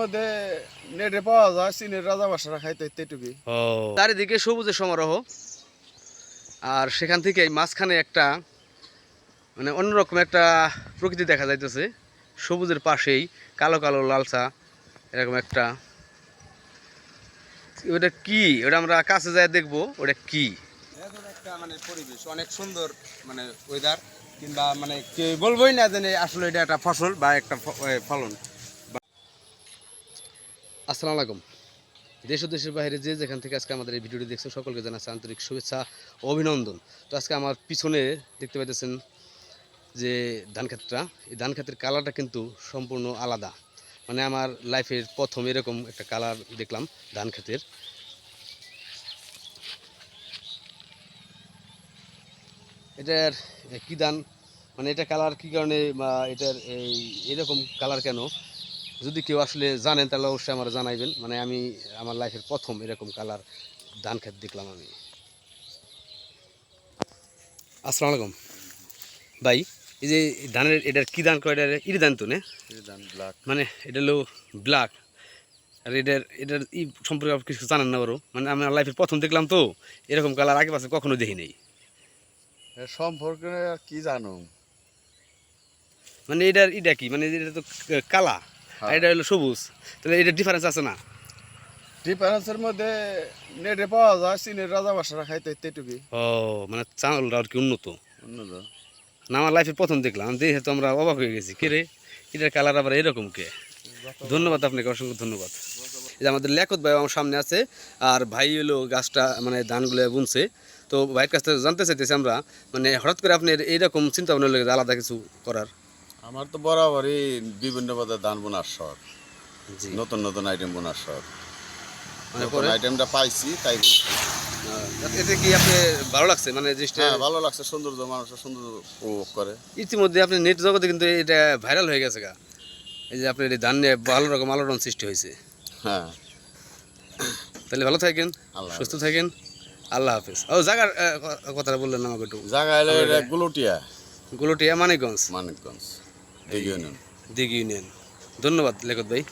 মধ্যে নেটে পাওয়া যায় চীনের রাজা বাসারা খাইতে এটুকুই। চারিদিকে সবুজের সমারোহ। আর সেখান থেকে এই মাঝখানে একটা মানে অন্যরকম একটা প্রকৃতি দেখা যাইতেছে। সবুজের পাশেই কালো কালো লালচা এরকম একটা। ওটা কি? ওটা আমরা কাছে যাই দেখব ওটা কি? একটা মানে পরিবেশ অনেক সুন্দর মানে ওয়েদার কিংবা মানে বলবোই না যে আসলে এটা একটা ফসল বা একটা ফলন। আসসালামু আলাইকুম। দেশ ও দেশের বাইরে যে যেখান থেকে আজকে আমাদের এই ভিডিওটি দেখছেন, সকলকে জানাচ্ছি আন্তরিক শুভেচ্ছা ও অভিনন্দন। তো আজকে আমার পিছনে দেখতে পাইতেছেন যে ধান ক্ষেতটা এই ধান ক্ষেতের কালারটা কিন্তু সম্পূর্ণ আলাদা। মানে আমার লাইফের প্রথম এরকম একটা কালার দেখলাম ধান ক্ষেতের এটার কি ধান? মানে এটা কালার কি কারণে বা এটার এই এরকম কালার কেন? যদি কেউ আসলে জানেন তাহলে অবশ্যই আমার জানাইবেন। মানে আমি আমার লাইফের প্রথম এরকম কালার ধান খেত দেখলাম আমি। আসসালামু আলাইকুম। ভাই এই যে ধানের এটার কি ধান কয়? এটার ইরি ধান তো নে? ব্ল্যাক মানে এটা হলো ব্ল্যাক আর এটার এটার ই সম্পর্কে আপনি কিছু জানেন না বড় মানে আমার লাইফের প্রথম দেখলাম তো এরকম কালার আগে পাশে কখনো দেখি নেই। সম্পর্কে কি জানো মানে এটার এটা কি? মানে এটা তো কালা। আর এটা হলো সবুজ। তাহলে এটার ডিফারেন্স আছে না? ডিফারেন্সের মধ্যে নেটে পাওয়া যায় চীনের রাজা বাসারা খাইতে এটুকুই। ও মানে চাউলটা আর কি উন্নত। উন্নত। না আমার লাইফে প্রথম দেখলাম দেখে তো আমরা অবাক হয়ে গেছি। কে রে? এটার কালার আবার এরকম কে? ধন্যবাদ আপনাকে অসংখ্য ধন্যবাদ। যে আমাদের লেখত ভাই আমার সামনে আছে আর ভাই হলো গাছটা মানে ধানগুলো বুনছে। তো ভাইয়ের কাছ থেকে জানতে চাইতেছি আমরা মানে হঠাৎ করে আপনার এইরকম চিন্তা ভাবনা হলো আলাদা কিছু করার। আমার তো বরাবরই বিভিন্ন পদের ধান বোনার শখ। নতুন নতুন আইটেম বোনার শখ। মানে নতুন আইটেমটা পাইছি তাই। এতে কি আপনি ভালো লাগছে? মানে জিনিসটা হ্যাঁ ভালো লাগছে। সৌন্দর্য মানুষের সৌন্দর্য উপভোগ করে। ইতিমধ্যে আপনি নেট জগতে কিন্তু এটা ভাইরাল হয়ে গেছে গা। এই যে আপনার এই ধান নিয়ে ভালো রকম আলোড়ন সৃষ্টি হয়েছে। হ্যাঁ। তাহলে ভালো থাকেন আল্লাহ সুস্থ থাকেন। আল্লাহ হাফিজ। ও জায়গার কথাটা বললেন আমাকে একটু। জায়গা এটা গুলোটিয়া মানিকগঞ্জ। মানিকগঞ্জ। দিঘি ইউনিয়ন। দিঘি ইউনিয়ন। ধন্যবাদ লেখত ভাই।